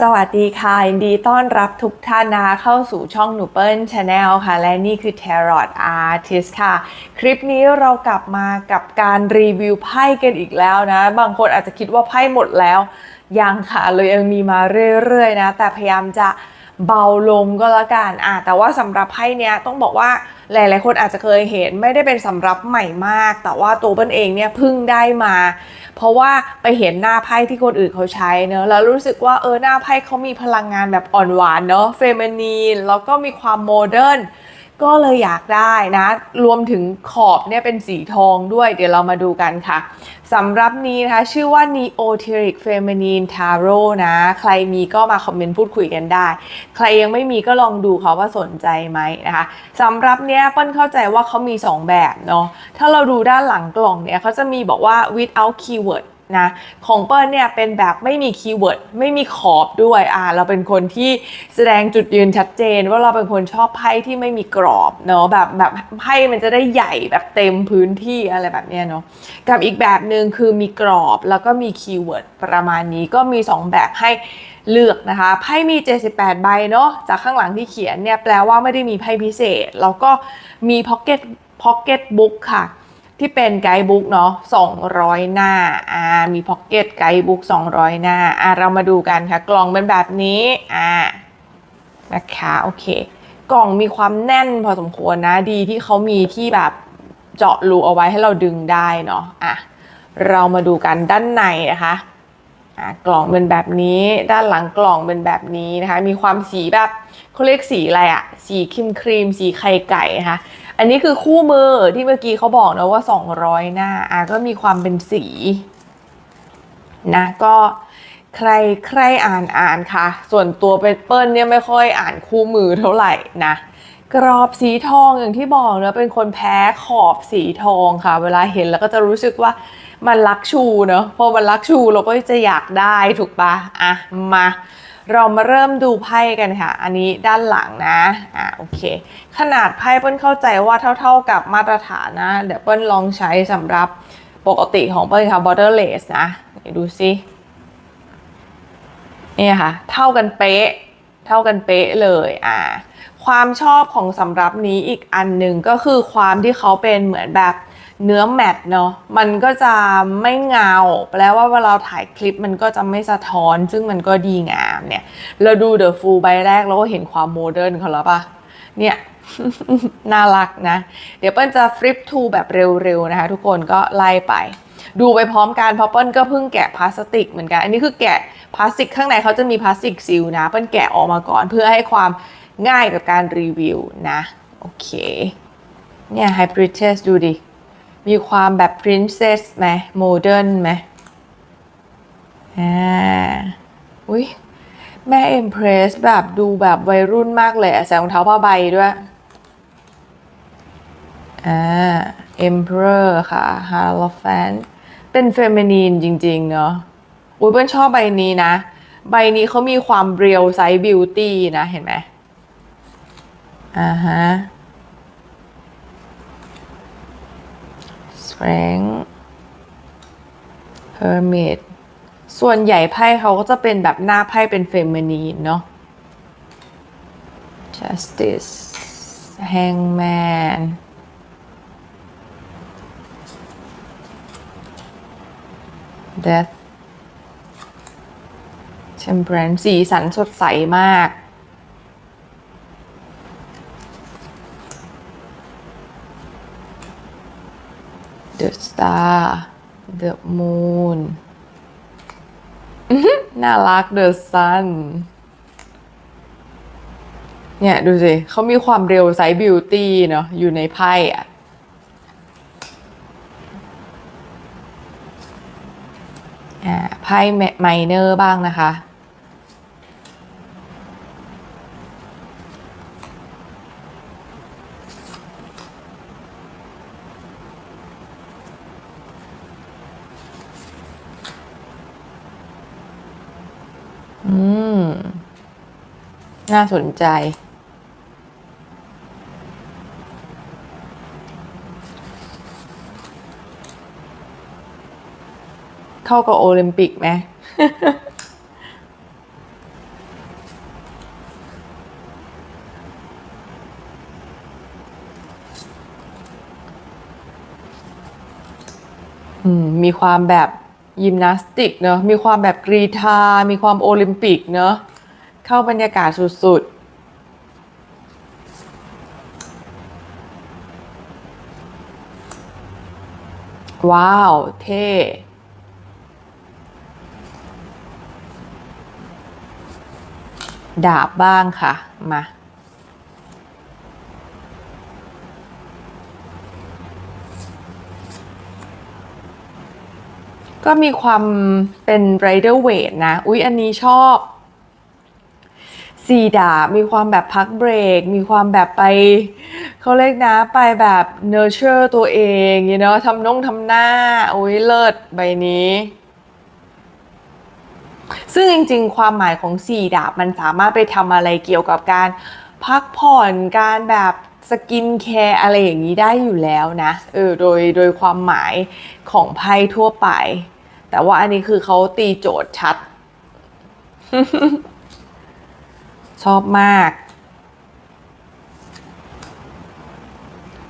สวัสดีค่ะยินดีต้อนรับทุกท่านนะคะเข้าสู่ช่องหนูเปิ้ลชาแนลค่ะ และนี่คือ Tarot Artist ค่ะ คลิปนี้เรากลับมากับการรีวิวไพ่กันอีกแล้วนะ บางคนอาจจะคิดว่าไพ่หมดแล้ว ยังค่ะเลยยังมีมาเรื่อยๆนะ แต่พยายามจะ เบาลงก็แล้วกันอะแต่ว่าสำหรับไพ่เนี้ยต้องบอกว่าหลาย ๆ คนอาจจะเคยเห็นไม่ได้เป็นสำรับใหม่มาก แต่ว่าตัวเปิ้ลเองเนี่ยพึ่งได้มา เพราะว่าไปเห็นหน้าไพ่ที่คนอื่นเขาใช้เนอะแล้วรู้สึกว่าเออหน้าไพ่เขามีพลังงานแบบอ่อนหวานเนอะเฟมินีนแล้วก็มีความโมเดิร์น ก็เลยอยากได้นะ รวมถึงขอบเนี่ยเป็นสีทองด้วย เดี๋ยวเรามาดูกันค่ะสำหรับนี้นะคะ ชื่อว่า Neoteric Feminine Tarot นะ ใครมีก็มาคอมเมนต์พูดคุยกันได้ ใครยังไม่มีก็ลองดูเขาว่าสนใจไหมนะคะสำหรับเนี้ยเปิ้ลเข้าใจว่าเขามี 2 แบบเนาะถ้าเราดูด้านหลังกล่องเนี่ยเขาจะมีบอกว่า without keyword นะของเปิ้ลเนี่ยเป็นแบบไม่มีคีย์เวิร์ดไม่มีขอบด้วยอ่าเราเป็นคนที่แสดงจุดยืนชัดเจน ว่าเราเป็นคนชอบไพ่ที่ไม่มีกรอบเนาะแบบแบบไพ่มันจะได้ใหญ่แบบเต็มพื้นที่อะไรแบบเนี้ยเนาะกับอีกแบบหนึ่งคือมีกรอบแล้วก็มีคีย์เวิร์ดประมาณนี้ก็มี 2 แบบให้เลือกนะคะไพ่มี 78 ใบเนาะจากข้างหลังที่เขียนเนี่ยแปลว่าไม่ได้มีไพ่พิเศษ แล้วก็มีพ็อกเก็ตพ็อกเก็ตบุ๊กค่ะ ที่เป็นไกด์บุ๊กเนาะ200 หน้าอ่ามีพ็อกเก็ตไกด์บุ๊ก200 หน้าอ่าเรามาดูกันค่ะ กล่องเป็นแบบนี้อ่านะคะโอเค กล่องมีความแน่นพอสมควรนะดีที่เขามีที่แบบเจาะรูเอาไว้ให้เราดึงได้เนาะอะเรามาดูกันด้านในนะคะอะกล่องเป็นแบบนี้ด้านหลังกล่องเป็นแบบนี้นะคะ มีความสีแบบเขาเรียกสีอะไรอะสีครีมครีมสีไข่ไก่นะคะ อันนี้คือคู่มือที่เมื่อกี้เขาบอกนะว่า 200 หน้าอะก็มีความเป็นสีนะก็ใครใครอ่านอ่านค่ะ ส่วนตัวเป็นเปิ้ลเนี่ยไม่ค่อยอ่านคู่มือเท่าไหร่นะกรอบสีทองอย่างที่บอกนะเป็นคนแพ้ขอบสีทองค่ะ เวลาเห็นแล้วก็จะรู้สึกว่ามันลักชูเนอะพอมันลักชูเราก็จะอยากได้ถูกปะอะมา เรามาเริ่มดูไพ่กันค่ะ อันนี้ด้านหลังนะอะโอเค ขนาดไพ่เปิ้ลเข้าใจว่าเท่า ๆกับมาตรฐานนะ เดี๋ยวเปิ้ลลองใช้สำหรับปกติของเปิ้ลค่ะ borderless นะนดูซิเนี่ยค่ะ เท่ากันเป๊ะ เท่ากันเป๊ะเลยอ่าความชอบของสำรับนี้อีกอันหนึ่งก็คือความที่เขาเป็นเหมือนแบบ เนื้อแมตต์เนาะมันก็จะไม่เงา แปลว่าเวลาเราถ่ายคลิปมันก็จะไม่สะท้อน ซึ่งมันก็ดีงามเนี่ย เราดูเดอะฟูลใบแรกเราก็เห็นความโมเดิร์นเขาแล้วปะเนี่ยน่ารักนะ เดี๋ยวเปิ้ลจะฟลิปทูแบบเร็วๆนะคะ ทุกคนก็ไล่ไป ดูไปพร้อมกันเพราะเปิ้ลก็เพิ่งแกะพลาสติกเหมือนกัน อันนี้คือแกะพลาสติกข้างในเขาจะมีพลาสติกซีลนะเปิ้ลแกะออกมาก่อน เพื่อให้ความง่ายกับการรีวิวนะ โอเค เนี่ยไฮบริเทสดูดิ มีความแบบ princess ไหมโมเดิร์นไหมอ่าอุ้ยแม่เอ็มเพรสแบบดูแบบวัยรุ่นมากเลยใส่รองเท้าผ้าใบด้วยอ่า Emperor ค่ะ Hierophant เป็นเฟมินีนจริง ๆ เนาะอุ้ยเปิ้ลชอบใบนี้นะ ใบนี้เขามีความเรียวไซส์บิวตี้นะ เห็นไหมอ่าฮะ Strength Hermit ส่วนใหญ่ไพ่เขาก็จะเป็นแบบหน้าไพ่เป็นเฟมินีนเนาะ Justice Hangman Death Temperance สีสันสดใสมาก The Star The Moon น่ารัก The Sun เนี่ย ดูสิเขามีความเร็วไซส์บิวตี้เนาะอยู่ในไพ่อะอ่าไพ่ไมเนอร์บ้างนะคะ น่าสนใจ เข้ากับโอลิมปิกไหมมีความแบบยิมนาสติกเนอะมีความแบบกรีธา มีความโอลิมปิกเนอะ เข้าบรรยากาศสุดๆว้าว เท่ ดาบบ้างค่ะ มา ก็มีความเป็นไรเดอร์เวทนะ อุ๊ย อันนี้ชอบ สีดาบมีความแบบพักเบรก มีความแบบไป เขาเรียกนะไปแบบ nurture ตัวเอง you know ทำนงทำหน้าอุ๊ยเลิศใบนี้ ซึ่งจริงๆ ความหมายของสี่ดาบมันสามารถไปทำอะไรเกี่ยวกับการพักผ่อนการแบบสกินแคร์อะไรอย่างนี้ได้อยู่แล้วนะ เออ โดย โดยความหมายของไพ่ทั่วไป แต่ว่าอันนี้คือเขาตีโจทย์ชัด ชอบมาก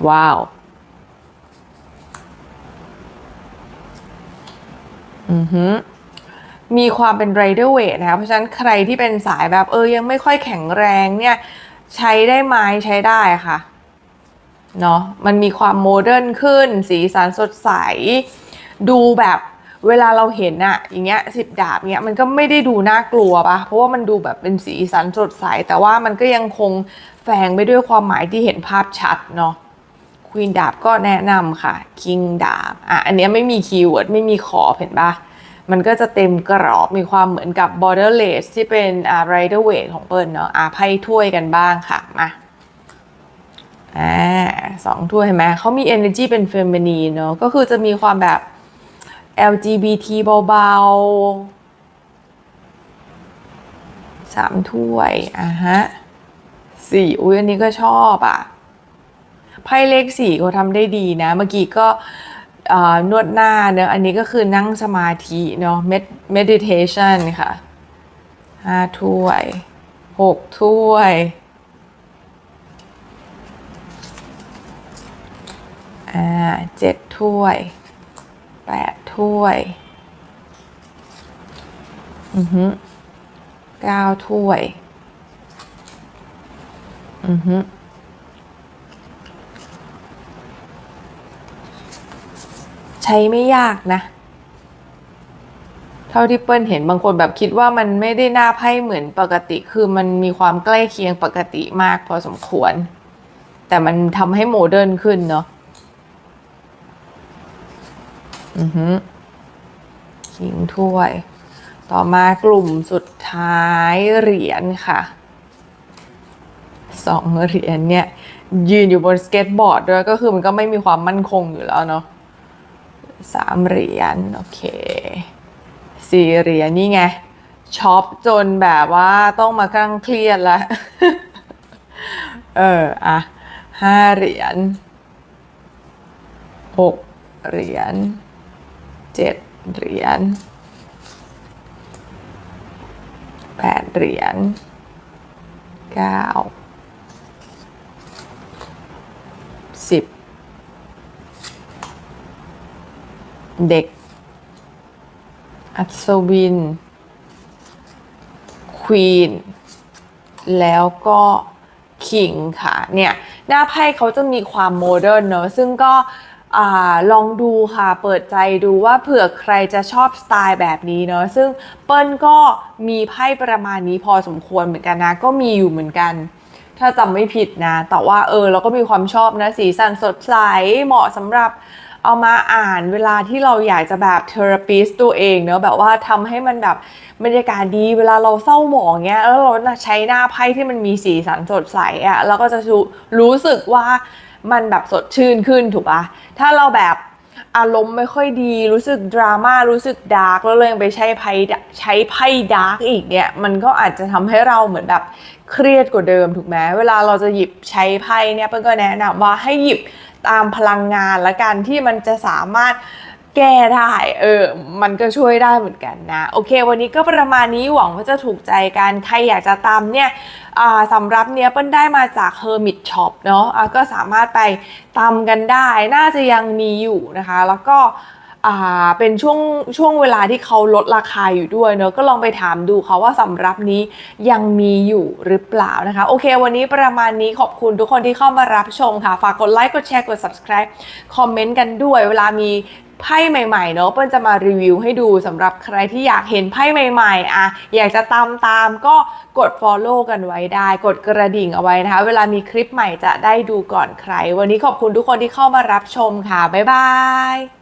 ว้าว อือฮึมีความเป็นไรเดอร์เวทนะคะเพราะฉะนั้นใครที่เป็นสายแบบเออยังไม่ค่อยแข็งแรงเนี่ย ใช้ได้ไหมใช้ได้ค่ะเนาะมันมีความโมเดิร์นขึ้น สีสันสดใส ดูแบบ เวลาเราเห็นอะอย่างเงี้ยสิบดาบเงี้ยมันก็ไม่ได้ดูน่ากลัวปะเพราะว่ามันดูแบบเป็นสีสันสดใส แต่ว่ามันก็ยังคงแฝงไปด้วยความหมายที่เห็นภาพชัดเนาะควีนดาบก็แนะนำค่ะคิงดาบอะอันเนี้ยไม่มีคีย์เวิร์ดไม่มีขอเห็นปะมันก็จะเต็มกรอบมีความเหมือนกับ borderless ที่เป็นอ่า rider weight ของเปิ้ลเนาะอะไพ่ถ้วยกันบ้างค่ะมาอ่าสองถ้วยเห็นไหมเขามี energy เป็น feminine เนาะก็คือจะมีความแบบ LGBT เบาๆสามถ้วยอะฮะสี่อุ้ยอันนี้ก็ชอบอะไพ่เลขสี่เขาทำได้ดีนะ เมื่อกี้ก็นวดหน้าเนอะอันนี้ก็คือนั่งสมาธิเนาะ meditation ค่ะห้าถ้วยหกถ้วยอ่าเจ็ดถ้วย แปดถ้วย อือฮึเก้าถ้วย อือฮึใช้ไม่ยากนะ เท่าที่เปิ้ลเห็นบางคนแบบคิดว่ามันไม่ได้หน่าไพ่เหมือนปกติ คือมันมีความใกล้เคียงปกติมากพอสมควร แต่มันทำให้โมเดิร์นขึ้นเนาะ อือฮึขิงถ้วย ต่อมากลุ่มสุดท้ายเหรียญค่ะสองเหรียญเนี่ยยืนอยู่บนสเก็ตบอร์ดด้วยก็คือมันก็ไม่มีความมั่นคงอยู่แล้วเนาะสามเหรียญโอเคสี่เหรียญนี่ไงช็อปจนแบบว่าต้องมากั้งเครียดล้วเอออะห้าเหรียญหกเหรียญ เจ็ดเหรียญแปดเหรียญเก้าสิบเด็ก อัศวิน ควีน แล้วก็คิงค่ะ เนี่ย หน้าไพ่เขาจะมีความโมเดิร์นเนอะซึ่งก็ อลองดูค่ะ เปิดใจดูว่าเผื่อใครจะชอบสไตล์แบบนี้เนาะ ซึ่งเปิ้ลก็มีไพ่ประมาณนี้พอสมควรเหมือนกันนะ ก็มีอยู่เหมือนกัน ถ้าจำไม่ผิดนะ แต่ว่าเออเราก็มีความชอบนะ สีสันสดใส เหมาะสำหรับเอามาอ่านเวลาที่เราอยากจะแบบเทอราปิสตัวเองเนาะแบบว่าทำให้มันแบบบรรยากาศดีเวลาเราเศร้าหมองเงี้ยแล้วเราใช้หน้าไพ่ที่มันมีสีสันสดใสอะ่ะเราก็จะรู้สึกว่า มันแบบสดชื่นขึ้นถูกปะถ้าเราแบบอารมณ์ไม่ค่อยดีรู้สึกดราม่ารู้สึกดาร์กแล้วเลยไปใช้ไพ่ใช้ไพ่ดาร์กอีกเนี่ยมันก็อาจจะทำให้เราเหมือนแบบเครียดกว่าเดิมถูกไหมเวลาเราจะหยิบใช้ไพ่เนี่ยเพื่อนก็แนะนำว่าให้หยิบตามพลังงานละกันที่มันจะสามารถ แก้ได้ เออ มันก็ช่วยได้เหมือนกันนะ โอเค วันนี้ก็ประมาณนี้หวังว่าจะถูกใจกัน ใครอยากจะตามเนี่ยสำรับเนี้ยเปิ้ลได้มาจาก Hermit Shop เนาะะก็สามารถไปตามกันได้ น่าจะยังมีอยู่นะคะ แล้วก็ อ่าเป็นช่วงช่วงเวลาที่เขาลดราคาอยู่ด้วยเนอะก็ลองไปถามดูเขาว่าสำรับนี้ยังมีอยู่หรือเปล่านะคะ โอเค วันนี้ประมาณนี้ขอบคุณทุกคนที่เข้ามารับชมค่ะ ฝากกดไลค์กดแชร์กด subscribe คอมเมนต์กันด้วย เวลามีไพ่ใหม่ๆเนอะเปิ้ลจะมารีวิวให้ดูสำหรับใครที่อยากเห็นไพ่ใหม่ๆอะอยากจะตามตามก็กด follow กันไว้ได้ กดกระดิ่งเอาไว้นะคะ เวลามีคลิปใหม่จะได้ดูก่อนใคร วันนี้ขอบคุณทุกคนที่เข้ามารับชมค่ะ บ๊ายบาย